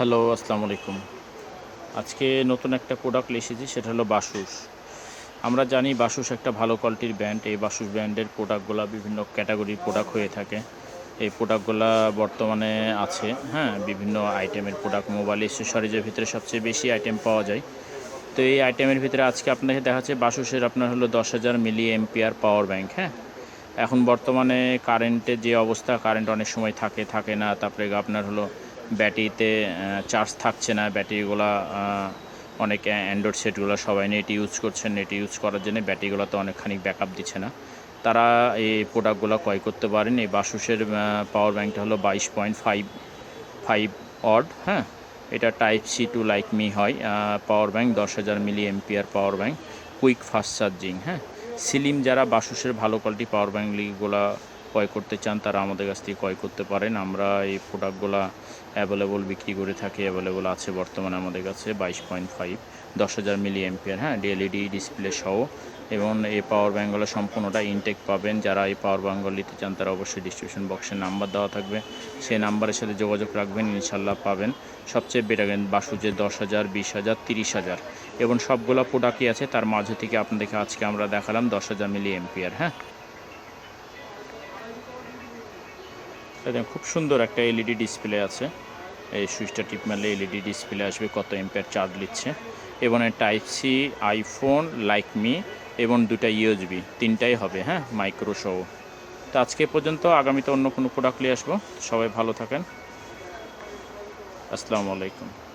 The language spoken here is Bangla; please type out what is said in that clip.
হ্যালো, আসসালামু আলাইকুম। আজকে নতুন একটা প্রোডাক্ট এসেছি, সেটা হলো বাসুস। আমরা জানি বাসুস একটা ভালো কোয়ালিটির ব্র্যান্ড এই বাসুস ব্র্যান্ডের প্রোডাক্টগুলো বিভিন্ন ক্যাটাগরির প্রোডাক্ট হয়ে থাকে। এই প্রোডাক্টগুলো বর্তমানে আছে হ্যাঁ বিভিন্ন আইটেমের প্রোডাক্ট মোবাইল অ্যাক্সেসরিজের ভিতরে সবচেয়ে বেশি আইটেম পাওয়া যায়। তো এই আইটেমের ভিতরে আজকে আপনাকে দেখাচ্ছে, বাসুসের আপনার হলো দশ হাজার মিলি এমপিআর পাওয়ার ব্যাংক হ্যাঁ। এখন বর্তমানে কারেন্টের যে অবস্থা কারেন্ট অনেক সময় থাকে থাকে না, তারপরে আপনার হলো ব্যাটারিতে চার্জ থাকছে না। ব্যাটারিগুলো অনেক অ্যান্ড্রয়েড সেটগুলো সবাই নেট ইউজ করছেন নেট ইউজ করার জন্য ব্যাটারিগুলোতে অনেকখানি ব্যাকআপ দিচ্ছে না। তারা এই প্রোডাক্টগুলো ক্রয় করতে পারেন। এই বাসুসের পাওয়ার ব্যাঙ্কটা হলো বাইশ পয়েন্ট ফাইভ ফাইভ অড হ্যাঁ? এটা type C to like me হয়। পাওয়ার ব্যাঙ্ক দশ হাজার milli MPR power bank quick fast charging হ্যাঁ? সিলিম যারা বাসুসের ভালো কোয়ালিটি পাওয়ার ব্যাঙ্কগুলো ক্রয় করতে চান, তারা আমাদের কাছ থেকে ক্রয় করতে পারেন। আমরা এই প্রোডাক্টগুলো অ্যাভেলেবল বিক্রি করে থাকি অ্যাভেলেবল আছে বর্তমানে আমাদের কাছে বাইশ পয়েন্ট ফাইভ দশ হাজার মিলি এমপিয়ার হ্যাঁ ডিএলইডি ডিসপ্লে সহ। এবং এই পাওয়ার ব্যাঙ্কগুলো সম্পূর্ণটা ইনটেক পাবেন। যারা এই পাওয়ার ব্যাঙ্কগুলো নিতে চান, তারা অবশ্যই ডিস্ট্রিবিউশন বক্সের নাম্বার দেওয়া থাকবে। সেই নাম্বারের সাথে যোগাযোগ রাখবেন ইনশাল্লাহ পাবেন। সবচেয়ে বেটার বাসুজে দশ হাজার, বিশ হাজার, তিরিশ হাজার। এবং সবগুলো প্রোডাক্টই আছে, তার মাঝে থেকে আপনাদেরকে আজকে আমরা দেখালাম দশ হাজার মিলি এমপিয়ার হ্যাঁ। দেখেন, খুব সুন্দর একটা এলইডি ডিসপ্লে আছে। এই সুইচটা টিপ মারলে এলইডি ডিসপ্লে আসবে, কত এম্পের চার্জ নিচ্ছে। এবং type C iPhone like me এবং দুটা ইউএসবি তিনটাই হবে হ্যাঁ মাইক্রো সহ। তো আজকে পর্যন্ত, আগামীতে অন্য কোনো প্রোডাক্ট নিয়ে আসব। সবাই ভালো থাকেন। আসসালামু আলাইকুম।